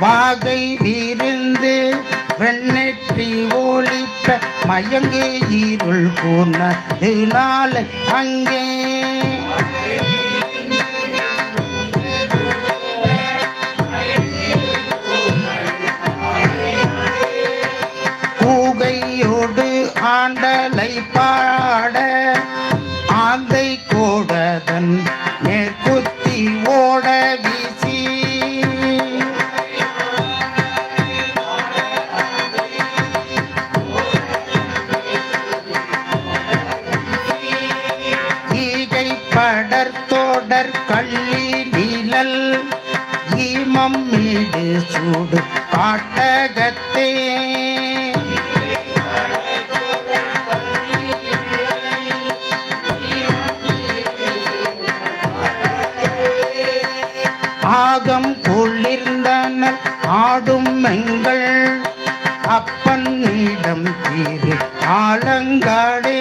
வாகை விருந்து வெண்ணெற்றி ஒளிப்ப மயங்கு இருள் கூர்னதுனால அங்கே. கூகையோடு ஆண்டலை பாட ஆந்தை கோடதன் மேற்குத்தி ஓடவி படர் தோடர் கள்ளி நீலல் ஈமம் மீடு சூடு காட்டகத்தே. ஆகம் கொள்ளிருந்தனர் ஆடும் எங்கள் அப்பன் நீடம் தீரு ஆலங்காடே.